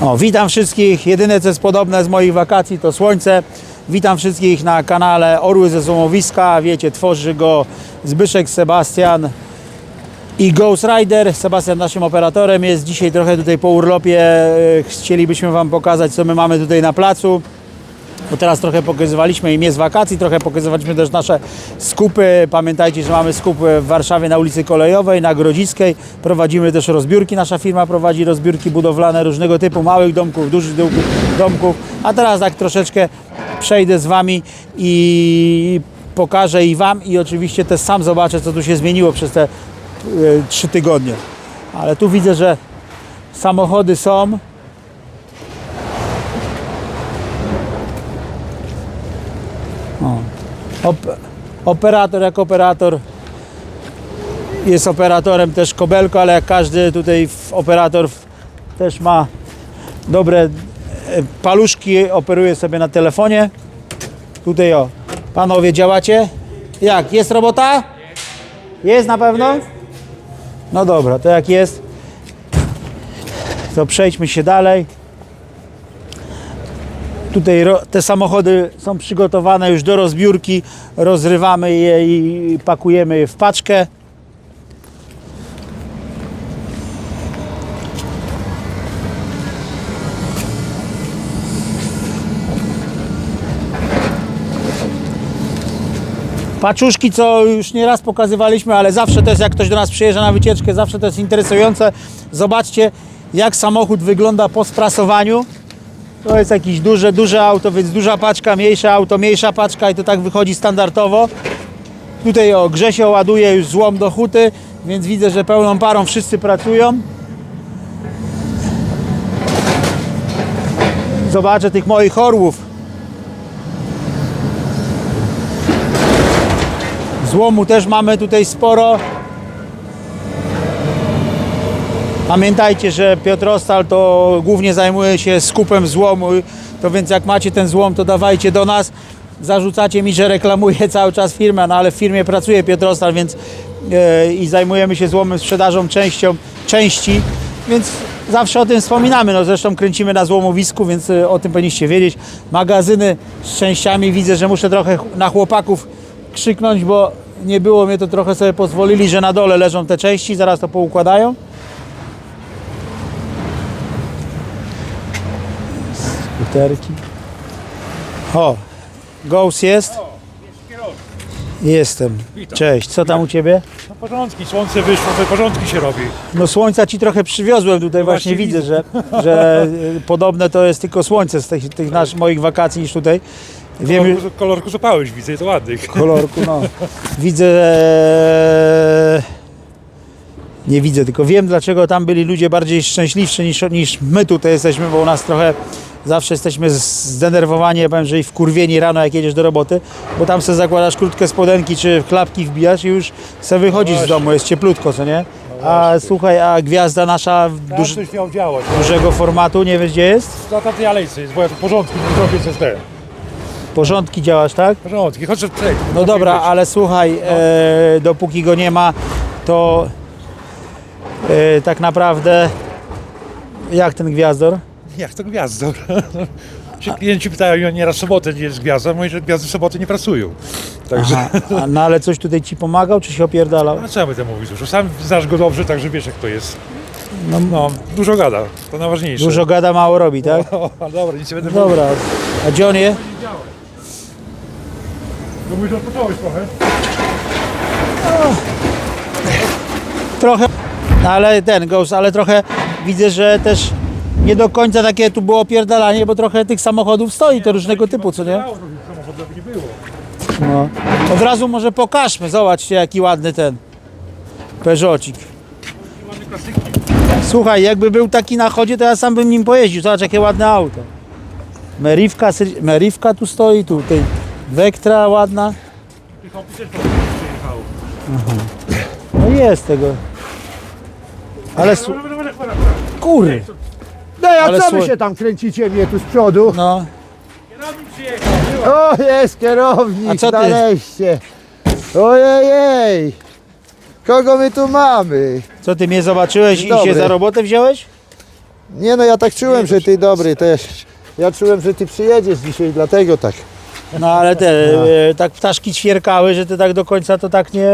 O, witam wszystkich. Jedyne co jest podobne z moich wakacji to słońce. Witam wszystkich na kanale Orły ze Złomowiska. Wiecie, tworzy go Zbyszek, Sebastian i Ghost Rider. Sebastian naszym operatorem jest dzisiaj trochę tutaj po urlopie. e, Chcielibyśmy Wam pokazać co my mamy tutaj na placu. Bo teraz trochę pokazywaliśmy im jest wakacji, trochę pokazywaliśmy też nasze skupy. Pamiętajcie, że mamy skup w Warszawie na ulicy Kolejowej, na Grodzickiej. Prowadzimy też rozbiórki. Nasza firma prowadzi rozbiórki budowlane różnego typu, małych domków, dużych domków. domków. A teraz tak troszeczkę przejdę z Wami i pokażę i Wam i oczywiście też sam zobaczę, co tu się zmieniło przez te e, trzy tygodnie. Ale tu widzę, że samochody są. Op operator jak operator jest operatorem też Kobelko, ale jak każdy tutaj operator też ma dobre e, paluszki, operuje sobie na telefonie. Tutaj o, panowie działacie? Jak, jest robota? Jest na pewno? No dobra, to jak jest, to przejdźmy się dalej. Tutaj te samochody są przygotowane już do rozbiórki. Rozrywamy je i pakujemy je w paczkę. Paczuszki, co już nieraz pokazywaliśmy, ale zawsze to jest, jak ktoś do nas przyjeżdża na wycieczkę, zawsze to jest interesujące. Zobaczcie, jak samochód wygląda po sprasowaniu. To jest jakieś duże, duże auto, więc duża paczka, mniejsze auto, mniejsza paczka i to tak wychodzi standardowo. Tutaj o Grzesio ładuje już złom do huty, więc widzę, że pełną parą wszyscy pracują. Zobaczę tych moich orłów. Złomu też mamy tutaj sporo. Pamiętajcie, że Piotr Ostal to głównie zajmuje się skupem złomu, to więc jak macie ten złom, to dawajcie do nas. Zarzucacie mi, że reklamuję cały czas firmę, no ale w firmie pracuje Piotr Ostal, więc e, i zajmujemy się złomem, sprzedażą częścią, części, więc zawsze o tym wspominamy. No zresztą kręcimy na złomowisku, więc e, o tym powinniście wiedzieć. Magazyny z częściami widzę, że muszę trochę na chłopaków krzyknąć, bo nie było mnie to trochę sobie pozwolili, że na dole leżą te części, zaraz to poukładają. Skuterki. O, Ghost jest? Jestem. Cześć, co tam u Ciebie? No porządki, słońce wyszło, to porządki się robi. No słońca Ci trochę przywiozłem tutaj, właśnie, właśnie widzę, że, że podobne to jest tylko słońce z tych, tych naszych, moich wakacji niż tutaj. Wiem, Kolorku, kolorku zapałeś, widzę, to ładnych. kolorku, no. Widzę, e, nie widzę, tylko wiem dlaczego tam byli ludzie bardziej szczęśliwsi niż, niż my tutaj jesteśmy, bo u nas trochę zawsze jesteśmy zdenerwowani, ja powiem, że i wkurwieni rano jak jedziesz do roboty, bo tam sobie zakładasz krótkie spodenki czy klapki wbijasz i już sobie wychodzisz z domu, jest cieplutko, co nie? A słuchaj, a gwiazda nasza Tam duż, coś miał działać. dużego formatu, nie wiesz gdzie jest? Na tej alejce jest, bo ja tu porządki nie zrobię przez te. Porządki działasz, tak? Porządki, chodź, tutaj. No dobra, ale słuchaj, e, dopóki go nie ma, to e, tak naprawdę jak ten gwiazdor? Jak to gwiazdor? Się klienci pytają, nieraz sobotę nie jest gwiazda, mówię, że gwiazdy w soboty nie pracują. Także, Aha, a, no ale coś tutaj ci pomagał, czy się opierdalał? a co ja będę mówić dużo? Sam znasz go dobrze, także wiesz jak to jest. No, No, dużo gada, to najważniejsze. dużo gada, mało robi, tak? O, ale dobra, nic nie będę mówił. Dobra, a gdzie on je? No mówisz, odpocząłeś trochę. Trochę, no, ale ten Ghost, ale trochę widzę, że też nie do końca takie tu było opierdalanie, bo trochę tych samochodów stoi, to różnego typu, co nie? Samochodów nie było. No. Od razu może pokażmy, zobaczcie jaki ładny ten Peugeotik. Słuchaj, jakby był taki na chodzie, to ja sam bym nim pojeździł. Zobacz, jakie ładne auto. Meriwka, Meriwka tu stoi, tu tej Vectra ładna. Przyjechało. No jest tego. Ale su- kury. No a Ale co słuchaj- wy się tam kręcicie mnie tu z przodu? No. O, jest kierownik, A co ty? nareszcie. Ojej, kogo my tu mamy? co ty mnie zobaczyłeś i Dobry. się za robotę wziąłeś? Nie no, ja tak czułem, że ty dobry też. Ja czułem, że ty przyjedziesz dzisiaj, dlatego tak. No ale te, e, tak ptaszki ćwierkały, że ty tak do końca to tak nie,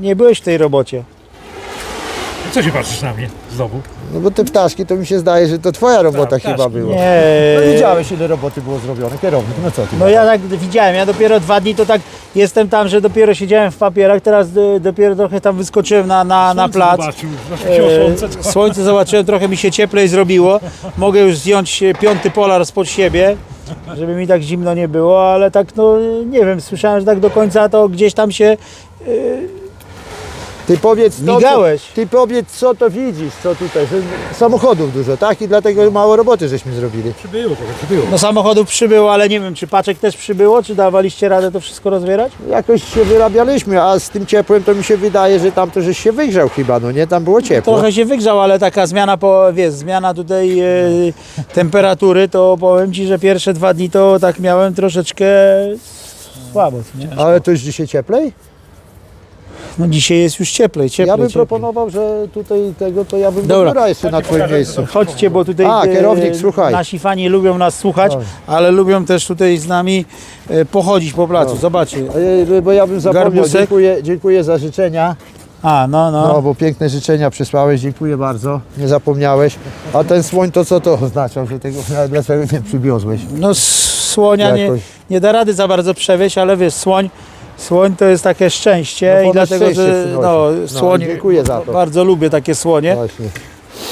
nie byłeś w tej robocie. Co się patrzysz na mnie znowu? No bo te ptaszki, to mi się zdaje, że to twoja robota Tak, chyba ptaszki. była. Nie. No widziałeś ile roboty było zrobione, kierownik, no co ty? No ja tak widziałem, ja dopiero dwa dni to tak jestem tam, że dopiero siedziałem w papierach, teraz e, dopiero trochę tam wyskoczyłem na, na, na Słońce plac. Zobaczył, zaświeciło słońce. E, Słońce zobaczyłem, trochę mi się cieplej zrobiło. Mogę już zdjąć e, piąty polar spod siebie, żeby mi tak zimno nie było, ale tak no nie wiem, słyszałem, że tak do końca to gdzieś tam się Ty powiedz, to, migałeś. ty powiedz co to widzisz, co tutaj, że samochodów dużo, tak? I dlatego mało roboty żeśmy zrobili. Przybyło trochę, przybyło. No samochodów przybyło, ale nie wiem, czy paczek też przybyło, czy dawaliście radę to wszystko rozbierać? Jakoś się wyrabialiśmy, a z tym ciepłem to mi się wydaje, że tam to żeś się wygrzał chyba, no nie? Tam było ciepło. Trochę się wygrzał, ale taka zmiana, po, wiesz, zmiana tutaj e, temperatury, to powiem Ci, że pierwsze dwa dni to tak miałem troszeczkę słabo, nie? Ale to już dzisiaj cieplej? No dzisiaj jest już cieplej, cieplej, Ja bym cieplej. proponował, że tutaj tego, to ja bym Dobra. Dobra. jeszcze na twoim miejscu. Chodźcie, bo tutaj A, e, kierownik, słuchaj. nasi fani lubią nas słuchać, ale lubią też tutaj z nami e, pochodzić po placu. Zobaczcie. Ej, Bo ja bym zapomniał, Garbusek? dziękuję, dziękuję za życzenia. A, no, no. No, bo piękne życzenia przysłałeś, dziękuję bardzo, nie zapomniałeś. A ten słoń to co to oznaczał, że tego dlaczego nie przywiozłeś? No słonia nie, nie da rady za bardzo przewieźć, ale wiesz, słoń, słoń to jest takie szczęście No, i dlatego, że no, No, słoń, dziękuję za to. bardzo lubię takie słonie Właśnie.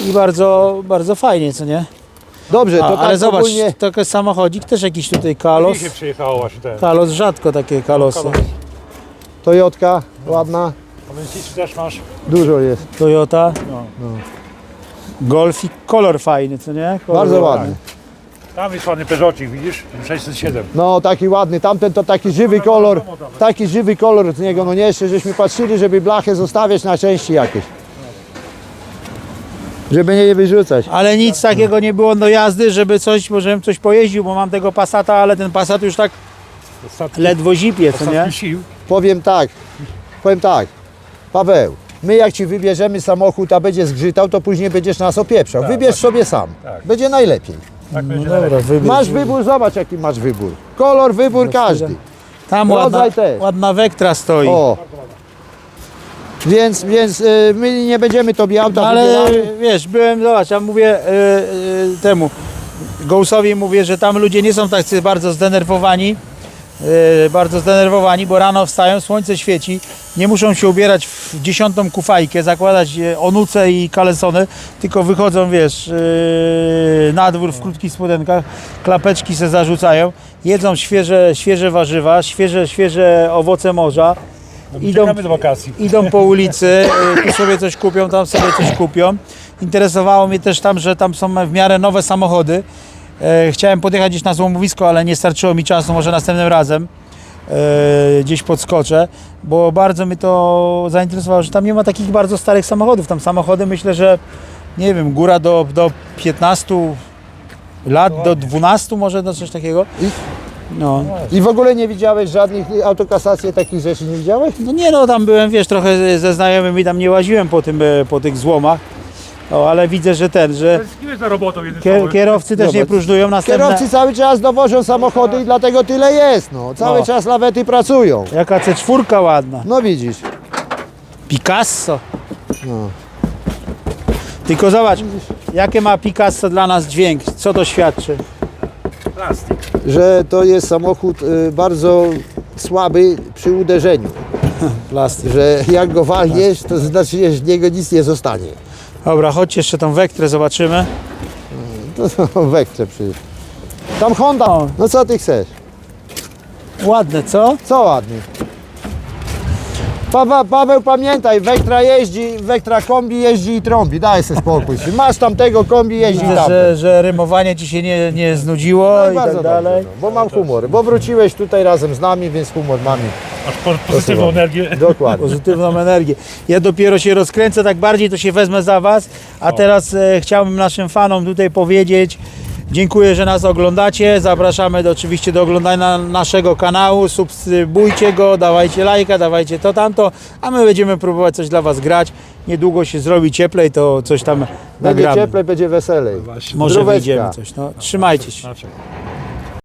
i bardzo, bardzo fajnie, co nie? Dobrze, to A, tak ale zobacz, ogólnie... taki samochodzik, też jakiś tutaj kalos, Dzisiaj przyjechało właśnie ten. kalos, rzadko takie kalosy. Toyotka, ładna, A więc też masz. dużo jest, Toyota, No. Golf i kolor fajny, co nie? Kolor bardzo ładny. Tam jest ładny Peugeotik, widzisz? 607. No taki ładny, tamten to taki żywy kolor, taki żywy kolor z niego, no nie, jeszcze żeśmy patrzyli, żeby blachę zostawiać na części jakieś. Żeby nie je wyrzucać. Ale nic takiego nie było do jazdy, żeby coś, możemy coś pojeździł, bo mam tego Passata, ale ten Passat już tak Ostatni, ledwo zipie, co nie? ostatni sił. Powiem tak, powiem tak, Paweł, my jak ci wybierzemy samochód, a będzie zgrzytał, to później będziesz nas opieprzał. Wybierz sobie sam, Tak. będzie najlepiej. Tak będzie No dobra, wybierz. Masz wybór, zobacz jaki masz wybór. Kolor, wybór każdy. Tam rodzaj ładna, też. ładna Vectra stoi. O. Więc, więc y, my nie będziemy tobie auta No ale wybierali. wiesz, byłem, zobacz, ja mówię y, y, temu Gousowi mówię, że tam ludzie nie są tacy bardzo zdenerwowani, bardzo zdenerwowani, bo rano wstają, słońce świeci, nie muszą się ubierać w dziesiątą kufajkę, zakładać y, onuce i kalesony, tylko wychodzą, wiesz, y, na dwór w krótkich spodenkach, klapeczki se zarzucają, jedzą świeże, świeże warzywa, świeże, świeże owoce morza, idą, do wakacji. idą po ulicy, tu sobie coś kupią, tam sobie coś kupią. Interesowało mnie też tam, że tam są w miarę nowe samochody. E, Chciałem podjechać gdzieś na złomowisko, ale nie starczyło mi czasu, może następnym razem e, gdzieś podskoczę, bo bardzo mnie to zainteresowało, że tam nie ma takich bardzo starych samochodów. Tam samochody myślę, że nie wiem, góra do, do 15 lat, do 12 może, do coś takiego. No. I w ogóle nie widziałeś żadnych autokasacji, takich rzeczy nie widziałeś? No nie no, tam byłem, wiesz, trochę ze znajomymi tam nie łaziłem po, tym, e, po tych złomach, no, ale widzę, że ten, że Tęskniłeś za robotą jednym kier, słowem. kierowcy też nie Zobacz. próżnują. Następna, Kierowcy cały czas dowożą samochody i dlatego tyle jest, no. Cały No. czas lawety pracują. Jaka C4 ładna. No widzisz. Picasso. No. Tylko zobacz, jakie ma Picasso dla nas dźwięk, co to świadczy. Plastik. Że to jest samochód y, bardzo słaby przy uderzeniu. Plastik. Że jak go walniesz, to znaczy, że z niego nic nie zostanie. Dobra, chodźcie jeszcze tą Vectrę zobaczymy. To są wektrze przecież. Tam Honda. O. No co ty chcesz? Ładne, co? Co ładnie. Paweł, Paweł pamiętaj, Wektra jeździ, Wektra kombi jeździ i trąbi, daj sobie spokój. Masz tamtego kombi jeździ Widzę, tam. że, że rymowanie ci się nie, nie znudziło No i bardzo tak dobrze, dalej. no, bo mam humor, bo wróciłeś tutaj razem z nami, więc humor mamy. Masz po- pozytywną energię. Dokładnie. pozytywną energię. Ja dopiero się rozkręcę, tak bardziej to się wezmę za Was, a teraz e, chciałbym naszym fanom tutaj powiedzieć, Dziękuję, że nas oglądacie. Zapraszamy do, oczywiście do oglądania naszego kanału. Subskrybujcie go, dawajcie lajka, dawajcie to tamto, a my będziemy próbować coś dla Was grać. Niedługo się zrobi cieplej, to coś tam Będzie nagramy. cieplej, będzie weselej. Właśnie. Może Zdróweczka. wyjdziemy coś. No, trzymajcie się.